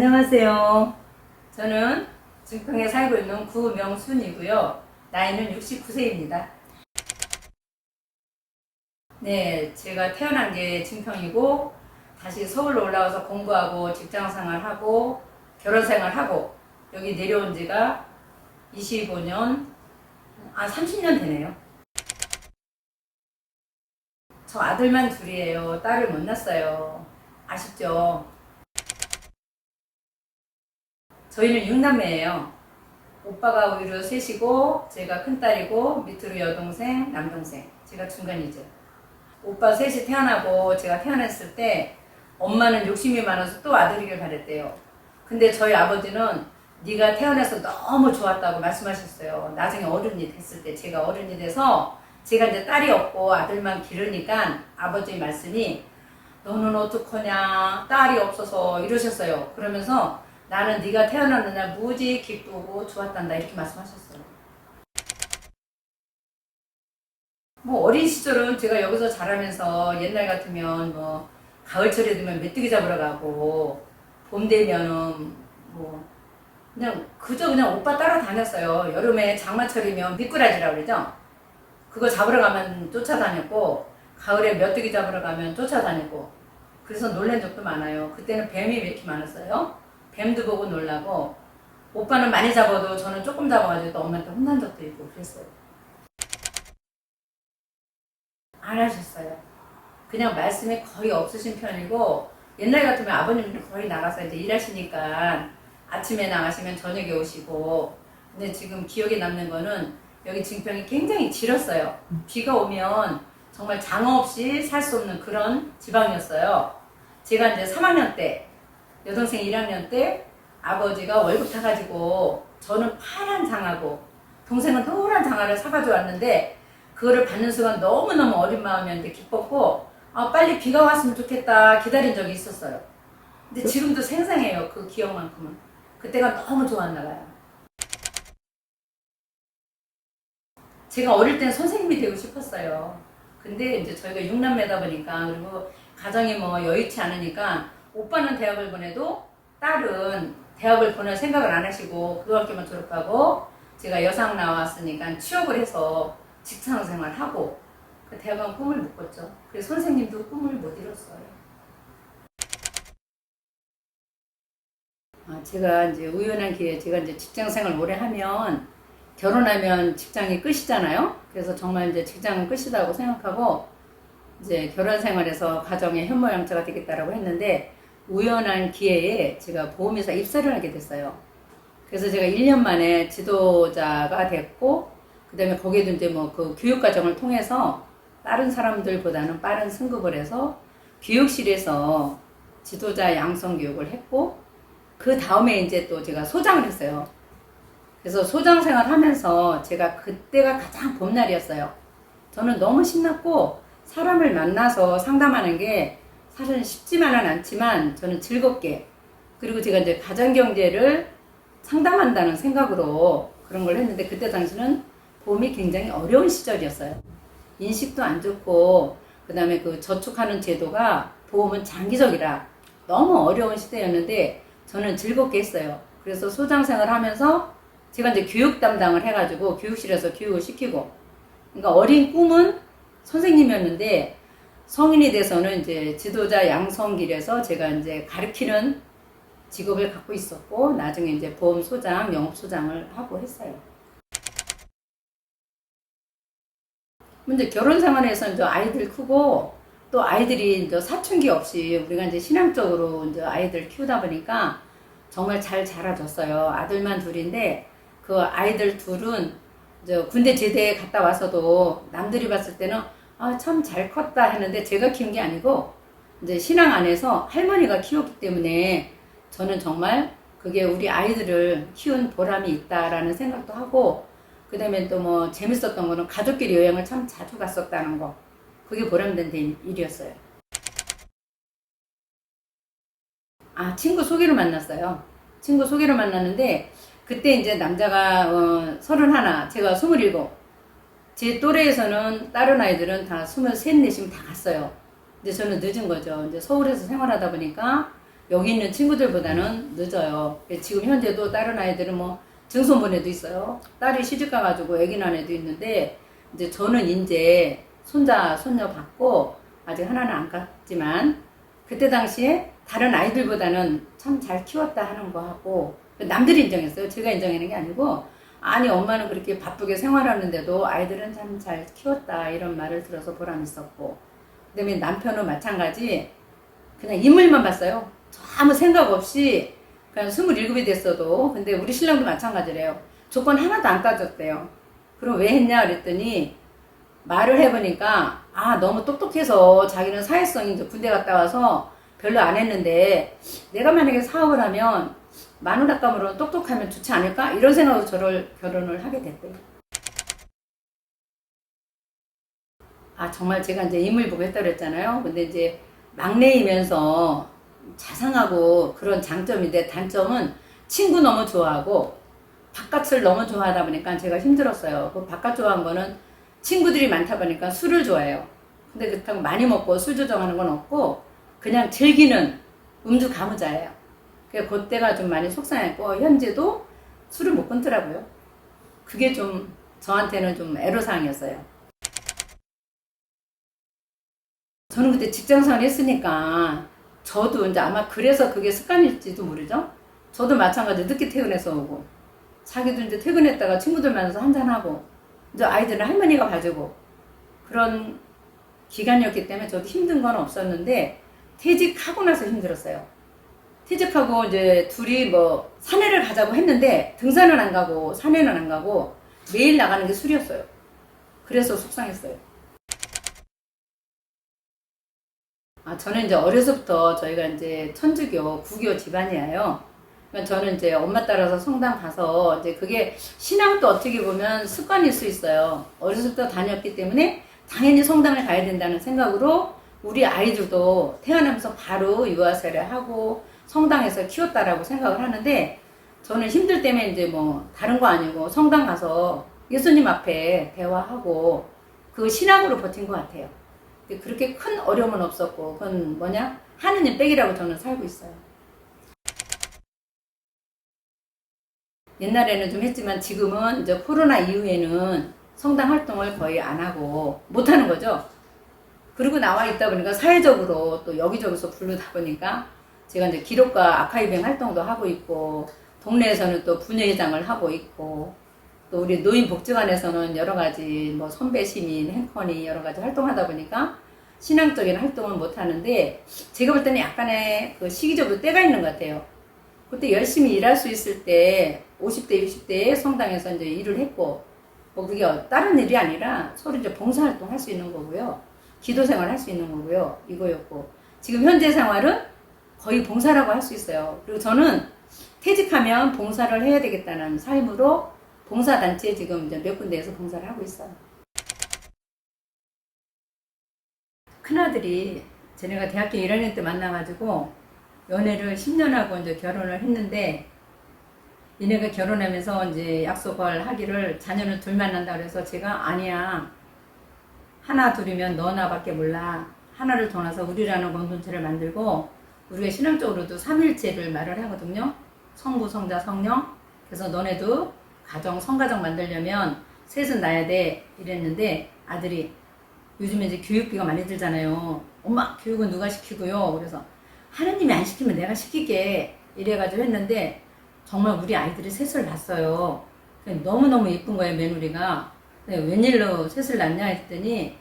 안녕하세요. 저는 증평에 살고 있는 구명순이고요. 나이는 69세입니다. 네, 제가 태어난 게 증평이고 다시 서울로 올라와서 공부하고 직장 생활하고 결혼 생활하고 여기 내려온 지가 25년, 아 30년 되네요. 저 아들만 둘이에요. 딸을 못 낳았어요. 아쉽죠? 저희는 6남매예요. 오빠가 오히려 셋이고 제가 큰딸이고 밑으로 여동생, 남동생. 제가 중간이죠. 오빠 셋이 태어나고 제가 태어났을 때 엄마는 욕심이 많아서 또 아들이길 바랬대요. 근데 저희 아버지는 네가 태어나서 너무 좋았다고 말씀하셨어요. 나중에 어른이 됐을 때 제가 어른이 돼서 제가 이제 딸이 없고 아들만 기르니까 아버지 말씀이 너는 어떡하냐 딸이 없어서 이러셨어요. 그러면서 나는 네가 태어났는 날 무지 기쁘고 좋았단다 이렇게 말씀하셨어요. 뭐 어린 시절은 제가 여기서 자라면서 옛날 같으면 뭐 가을철에 되면 메뚜기 잡으러 가고 봄 되면은 뭐 그냥 그저 그냥 오빠 따라다녔어요. 여름에 장마철이면 미꾸라지라고 그러죠. 그거 잡으러 가면 쫓아다녔고 가을에 메뚜기 잡으러 가면 쫓아다녔고 그래서 놀란 적도 많아요. 그때는 뱀이 왜 이렇게 많았어요? 뱀도 보고 놀라고 오빠는 많이 잡아도 저는 조금 잡아가지고 또 엄마한테 혼난 적도 있고 그랬어요. 안 하셨어요. 그냥 말씀이 거의 없으신 편이고 옛날 같으면 아버님들 거의 나가서 이제 일하시니까 아침에 나가시면 저녁에 오시고 근데 지금 기억에 남는 거는 여기 증평이 굉장히 질었어요. 비가 오면 정말 장어 없이 살 수 없는 그런 지방이었어요. 제가 이제 3학년 때 여동생 1학년 때 아버지가 월급 타가지고 저는 파란 장하고 동생은 노란 장화를 사가지고 왔는데 그거를 받는 순간 너무너무 어린 마음이었는데 기뻤고 아 빨리 비가 왔으면 좋겠다 기다린 적이 있었어요. 근데 지금도 생생해요 그 기억만큼은. 그때가 너무 좋았나 봐요. 제가 어릴 땐 선생님이 되고 싶었어요. 근데 이제 저희가 6남매다 보니까 그리고 가정이 뭐 여의치 않으니까 오빠는 대학을 보내도 딸은 대학을 보낼 생각을 안 하시고 고등학교만 졸업하고 제가 여상 나왔으니까 취업을 해서 직장 생활하고 그 대학은 꿈을 못 꿨죠. 그래서 선생님도 꿈을 못 이뤘어요. 아, 제가 이제 우연한 기회에 제가 이제 직장 생활 오래 하면 결혼하면 직장이 끝이잖아요. 그래서 정말 이제 직장은 끝이라고 생각하고 이제 결혼 생활에서 가정의 현모양처가 되겠다라고 했는데 우연한 기회에 제가 보험회사 입사를 하게 됐어요. 그래서 제가 1년 만에 지도자가 됐고 그 다음에 거기에도 이제 뭐 그 교육 과정을 통해서 다른 사람들보다는 빠른 승급을 해서 교육실에서 지도자 양성 교육을 했고 그 다음에 이제 또 제가 소장을 했어요. 그래서 소장 생활 하면서 제가 그때가 가장 봄날이었어요. 저는 너무 신났고 사람을 만나서 상담하는 게 사실은 쉽지만은 않지만 저는 즐겁게 그리고 제가 이제 가정경제를 상담한다는 생각으로 그런 걸 했는데 그때 당시는 봄이 굉장히 어려운 시절이었어요. 인식도 안 좋고 그다음에 그 저축하는 제도가 보험은 장기적이라 너무 어려운 시대였는데 저는 즐겁게 했어요. 그래서 소장 생활 하면서 제가 이제 교육 담당을 해가지고 교육실에서 교육을 시키고 그러니까 어린 꿈은 선생님이었는데 성인이 돼서는 이제 지도자 양성길에서 제가 이제 가르치는 직업을 갖고 있었고 나중에 이제 보험 소장, 영업 소장을 하고 했어요. 근데 결혼 생활에서 이제 아이들 크고 또 아이들이 이제 사춘기 없이 우리가 이제 신앙적으로 이제 아이들 키우다 보니까 정말 잘 자라줬어요. 아들만 둘인데 그 아이들 둘은 이제 군대 제대에 갔다 와서도 남들이 봤을 때는 아, 참 잘 컸다 했는데 제가 키운 게 아니고 이제 신앙 안에서 할머니가 키웠기 때문에 저는 정말 그게 우리 아이들을 키운 보람이 있다라는 생각도 하고 그 다음에 또 뭐 재밌었던 거는 가족끼리 여행을 참 자주 갔었다는 거 그게 보람된 일이었어요. 아 친구 소개로 만났어요. 친구 소개로 만났는데 그때 이제 남자가 어, 31, 제가 27. 제 또래에서는 다른 아이들은 다 23, 4씩 다 갔어요. 근데 저는 늦은 거죠. 이제 서울에서 생활하다 보니까 여기 있는 친구들보다는 늦어요. 지금 현재도 다른 아이들은 뭐 증손본에도 있어요. 딸이 시집 가가지고 애기 낳은 애도 있는데 이제 저는 이제 손자 손녀 받고 아직 하나는 안 갔지만 그때 당시에 다른 아이들보다는 참 잘 키웠다 하는 거 하고 남들이 인정했어요. 제가 인정하는 게 아니고 아니 엄마는 그렇게 바쁘게 생활하는데도 아이들은 참 잘 키웠다 이런 말을 들어서 보람 있었고 그다음에 남편은 마찬가지 그냥 인물만 봤어요. 아무 생각 없이 그냥 27이 됐어도 근데 우리 신랑도 마찬가지래요. 조건 하나도 안 따졌대요. 그럼 왜 했냐 그랬더니 말을 해보니까 아 너무 똑똑해서 자기는 사회성이 이제 군대 갔다 와서 별로 안 했는데 내가 만약에 사업을 하면 마누라감으로 똑똑하면 좋지 않을까 이런 생각으로 저를 결혼을 하게 됐대요. 아 정말 제가 이제 인물 보고 했다 그랬잖아요. 근데 이제 막내이면서 자상하고 그런 장점인데 단점은 친구 너무 좋아하고 바깥을 너무 좋아하다 보니까 제가 힘들었어요. 그 바깥 좋아한 거는 친구들이 많다 보니까 술을 좋아해요. 근데 그렇다고 많이 먹고 술 조정하는 건 없고 그냥 즐기는 음주 가무자예요. 그 그때가 좀 많이 속상했고 현재도 술을 못 끊더라고요. 그게 좀 저한테는 좀 애로사항이었어요. 저는 그때 직장생활 했으니까 저도 이제 아마 그래서 그게 습관일지도 모르죠. 저도 마찬가지 늦게 퇴근해서 오고 자기도 이제 퇴근했다가 친구들 만나서 한잔하고 이제 아이들은 할머니가 봐주고 그런 기간이었기 때문에 저도 힘든 건 없었는데 퇴직하고 나서 힘들었어요. 퇴직하고 이제 둘이 뭐 산에를 가자고 했는데 등산은 안 가고 산에는 안 가고 매일 나가는 게 술이었어요. 그래서 속상했어요. 아, 저는 이제 어려서부터 저희가 이제 천주교, 구교 집안이에요. 저는 이제 엄마 따라서 성당 가서 이제 그게 신앙도 어떻게 보면 습관일 수 있어요. 어려서부터 다녔기 때문에 당연히 성당을 가야 된다는 생각으로 우리 아이들도 태어나면서 바로 유아세를 하고 성당에서 키웠다라고 생각을 하는데 저는 힘들 때문에 이제 뭐 다른 거 아니고 성당 가서 예수님 앞에 대화하고 그 신앙으로 버틴 것 같아요. 그렇게 큰 어려움은 없었고 그건 뭐냐 하느님 백이라고 저는 살고 있어요. 옛날에는 좀 했지만 지금은 이제 코로나 이후에는 성당 활동을 거의 안 하고 못 하는 거죠. 그리고 나와 있다 보니까 사회적으로 또 여기저기서 부르다 보니까 제가 이제 기록과 아카이빙 활동도 하고 있고 동네에서는 또 분회장을 하고 있고 또 우리 노인복지관에서는 여러 가지 뭐 선배 시민 행커니 여러 가지 활동하다 보니까 신앙적인 활동을 못 하는데 제가 볼 때는 약간의 그 시기적으로 때가 있는 것 같아요. 그때 열심히 일할 수 있을 때 50대 60대에 성당에서 이제 일을 했고 뭐 그게 다른 일이 아니라 서로 이제 봉사활동 할 수 있는 거고요. 기도 생활 할 수 있는 거고요. 이거였고 지금 현재 생활은 거의 봉사라고 할 수 있어요. 그리고 저는 퇴직하면 봉사를 해야 되겠다는 삶으로 봉사단체에 지금 이제 몇 군데에서 봉사를 하고 있어요. 큰아들이 쟤네가 대학교 1학년 때 만나가지고 연애를 10년 하고 이제 결혼을 했는데 얘네가 결혼하면서 이제 약속을 하기를 자녀는 둘만 난다 그래서 제가 아니야 하나 둘이면 너나밖에 몰라 하나를 더 낳아서 우리라는 공동체를 만들고 우리가 신앙적으로도 삼일체를 말을 하거든요. 성부 성자 성령. 그래서 너네도 가정 성가정 만들려면 셋은 낳아야 돼. 이랬는데 아들이 요즘에 이제 교육비가 많이 들잖아요. 엄마 교육은 누가 시키고요? 그래서 하느님이 안 시키면 내가 시킬게. 이래가지고 했는데 정말 우리 아이들이 셋을 낳았어요. 너무너무 예쁜 거예요, 며느리가. 웬일로 셋을 낳냐 했더니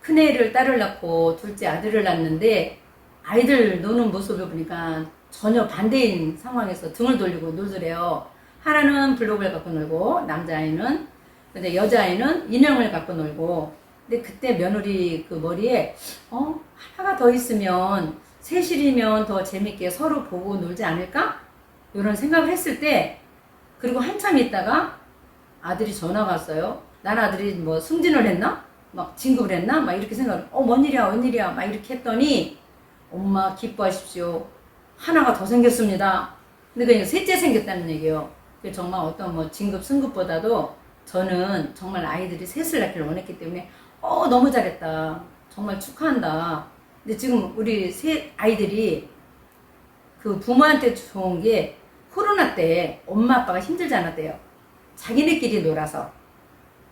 큰애를 딸을 낳고 둘째 아들을 낳는데 아이들 노는 모습을 보니까 전혀 반대인 상황에서 등을 돌리고 놀더래요. 하나는 블록을 갖고 놀고 남자아이는 근데 여자아이는 인형을 갖고 놀고 근데 그때 며느리 그 머리에 어 하나가 더 있으면 셋이면 더 재밌게 서로 보고 놀지 않을까? 이런 생각을 했을 때 그리고 한참 있다가 아들이 전화가 왔어요. 난 아들이 뭐 승진을 했나? 막 진급을 했나? 막 이렇게 생각을 어, 뭔 일이야, 뭔 일이야. 막 이렇게 했더니 엄마 기뻐하십시오. 하나가 더 생겼습니다. 근데 그냥 셋째 생겼다는 얘기예요. 정말 어떤 뭐 진급 승급보다도 저는 정말 아이들이 셋을 낳기를 원했기 때문에 어 너무 잘했다. 정말 축하한다. 근데 지금 우리 세 아이들이 그 부모한테 좋은 게 코로나 때 엄마 아빠가 힘들지 않았대요. 자기네끼리 놀아서.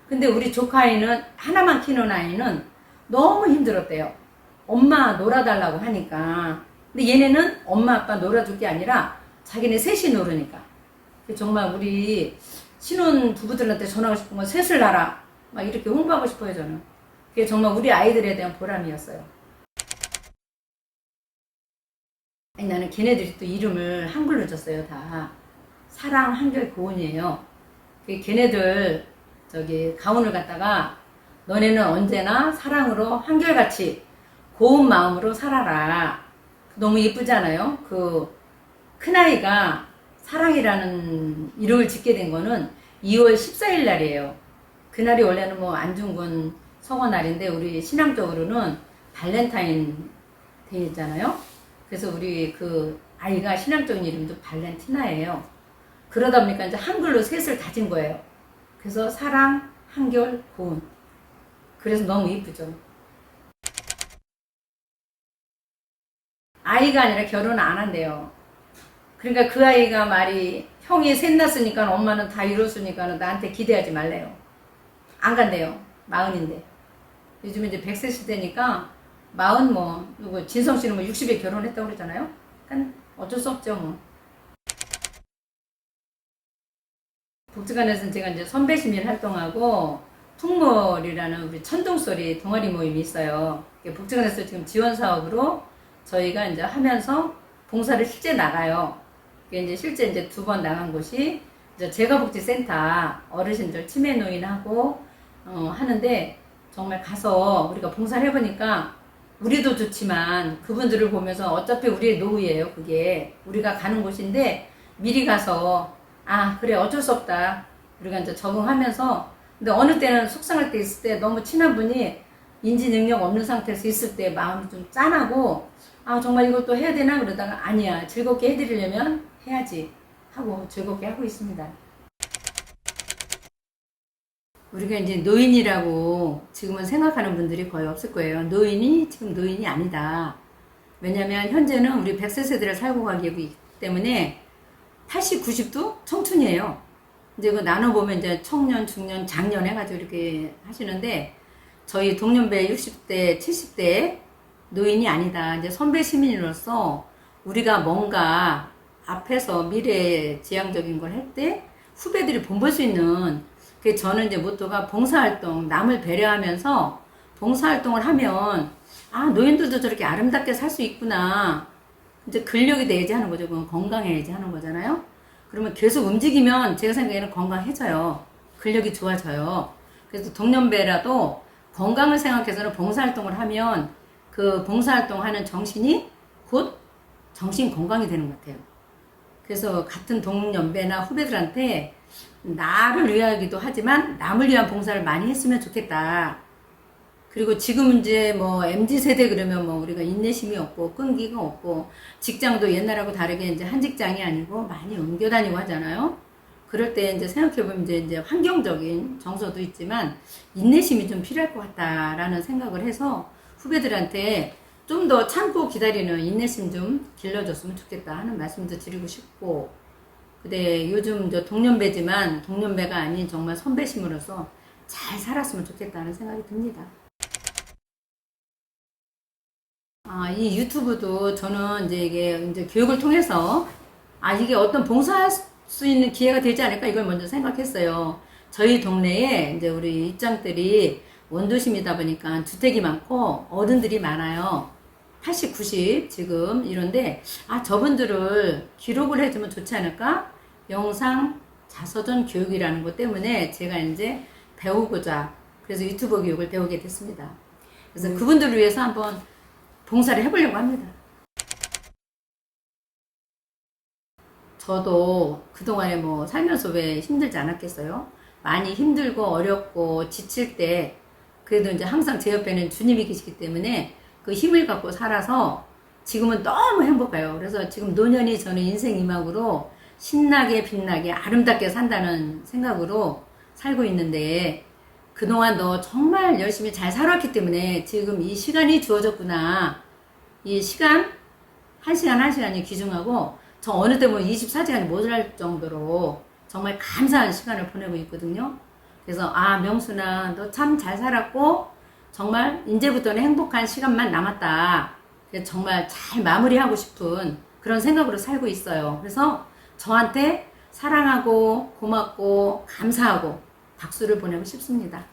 근데 우리 조카 아이는 하나만 키우는 아이는 너무 힘들었대요. 엄마 놀아달라고 하니까. 근데 얘네는 엄마 아빠 놀아줄 게 아니라 자기네 셋이 놀으니까. 정말 우리 신혼 부부들한테 전하고 싶은 건 셋을 낳아. 막 이렇게 홍보하고 싶어요, 저는. 그게 정말 우리 아이들에 대한 보람이었어요. 아니, 나는 걔네들이 또 이름을 한글로 줬어요, 다. 사랑 한결 고운이에요. 그 걔네들, 저기, 가운을 갖다가 너네는 언제나 사랑으로 한결같이 고운 마음으로 살아라. 너무 예쁘지 않아요? 그, 큰아이가 사랑이라는 이름을 짓게 된 거는 2월 14일 날이에요. 그날이 원래는 뭐 안중근 성화 날인데 우리 신앙적으로는 발렌타인 데이잖아요. 그래서 우리 그 아이가 신앙적인 이름도 발렌티나예요. 그러다 보니까 이제 한글로 셋을 다진 거예요. 그래서 사랑, 한결, 고운. 그래서 너무 이쁘죠. 아이가 아니라 결혼 안 한대요. 그러니까 그 아이가 말이 형이 셋 낳았으니까 엄마는 다 이뤘으니까 나한테 기대하지 말래요. 안 간대요. 마흔인데. 요즘 이제 100세 시대니까 마흔 뭐 누구 진성 씨는 뭐 60에 결혼했다고 그러잖아요. 그러니까 어쩔 수 없죠 뭐. 복지관에서는 제가 이제 선배 시민 활동하고 풍물이라는 우리 천둥소리 동아리 모임이 있어요. 복지관에서 지금 지원 사업으로 저희가 이제 하면서 봉사를 실제 나가요. 그게 이제 실제 이제 두 번 나간 곳이 이제 제가복지센터 어르신들 치매 노인하고 어, 하는데 정말 가서 우리가 봉사를 해보니까 우리도 좋지만 그분들을 보면서 어차피 우리의 노후예요. 그게 우리가 가는 곳인데 미리 가서 아 그래 어쩔 수 없다 우리가 이제 적응하면서 근데 어느 때는 속상할 때 있을 때 너무 친한 분이 인지 능력 없는 상태에서 있을 때 마음이 좀 짠하고 아 정말 이것도 해야 되나 그러다가 아니야 즐겁게 해드리려면 해야지 하고 즐겁게 하고 있습니다. 우리가 이제 노인이라고 지금은 생각하는 분들이 거의 없을 거예요. 노인이 지금 노인이 아니다. 왜냐면 현재는 우리 100세 세대를 살고 가기 때문에 80, 90도 청춘이에요. 이제 그 나눠보면 이제 청년, 중년, 장년 해가지고 이렇게 하시는데 저희 동년배 60대, 70대 노인이 아니다. 이제 선배 시민으로서 우리가 뭔가 앞에서 미래 지향적인 걸 할 때 후배들이 본볼 수 있는 그 저는 이제 모토가 봉사활동 남을 배려하면서 봉사활동을 하면 아 노인들도 저렇게 아름답게 살 수 있구나. 이제 근력이 돼야지 하는 거죠. 그건 건강해야지 하는 거잖아요. 그러면 계속 움직이면 제가 생각에는 건강해져요. 근력이 좋아져요. 그래서 동년배라도 건강을 생각해서는 봉사활동을 하면 그 봉사활동 하는 정신이 곧 정신 건강이 되는 것 같아요. 그래서 같은 동년배나 후배들한테 나를 위하기도 하지만 남을 위한 봉사를 많이 했으면 좋겠다. 그리고 지금 이제 뭐 MZ 세대 그러면 뭐 우리가 인내심이 없고 끈기가 없고 직장도 옛날하고 다르게 이제 한 직장이 아니고 많이 옮겨 다니고 하잖아요. 그럴 때 이제 생각해보면 이제, 환경적인 정서도 있지만 인내심이 좀 필요할 것 같다라는 생각을 해서 후배들한테 좀 더 참고 기다리는 인내심 좀 길러줬으면 좋겠다 하는 말씀도 드리고 싶고 근데 요즘 저 동년배지만 동년배가 아닌 정말 선배심으로서 잘 살았으면 좋겠다는 생각이 듭니다. 아, 이 유튜브도 저는 이제 이게 이제 교육을 통해서 아, 이게 어떤 봉사할 수 있는 기회가 되지 않을까 이걸 먼저 생각했어요. 저희 동네에 이제 우리 입장들이 원도심이다 보니까 주택이 많고 어른들이 많아요. 80, 90 지금 이런데 아 저분들을 기록을 해주면 좋지 않을까? 영상 자서전 교육이라는 것 때문에 제가 이제 배우고자 그래서 유튜버 교육을 배우게 됐습니다. 그래서 음. 그분들을 위해서 한번 봉사를 해보려고 합니다. 저도 그동안에 뭐 살면서 왜 힘들지 않았겠어요? 많이 힘들고 어렵고 지칠 때 그래도 이제 항상 제 옆에는 주님이 계시기 때문에 그 힘을 갖고 살아서 지금은 너무 행복해요. 그래서 지금 노년이 저는 인생 이막으로 신나게 빛나게 아름답게 산다는 생각으로 살고 있는데 그동안 너 정말 열심히 잘 살았기 때문에 지금 이 시간이 주어졌구나. 이 시간 한 시간 한 시간이 귀중하고 저 어느 때 보면 24시간이 모자랄 정도로 정말 감사한 시간을 보내고 있거든요. 그래서 아 명수나 너 참 잘 살았고 정말 이제부터는 행복한 시간만 남았다. 정말 잘 마무리하고 싶은 그런 생각으로 살고 있어요. 그래서 저한테 사랑하고 고맙고 감사하고 박수를 보내고 싶습니다.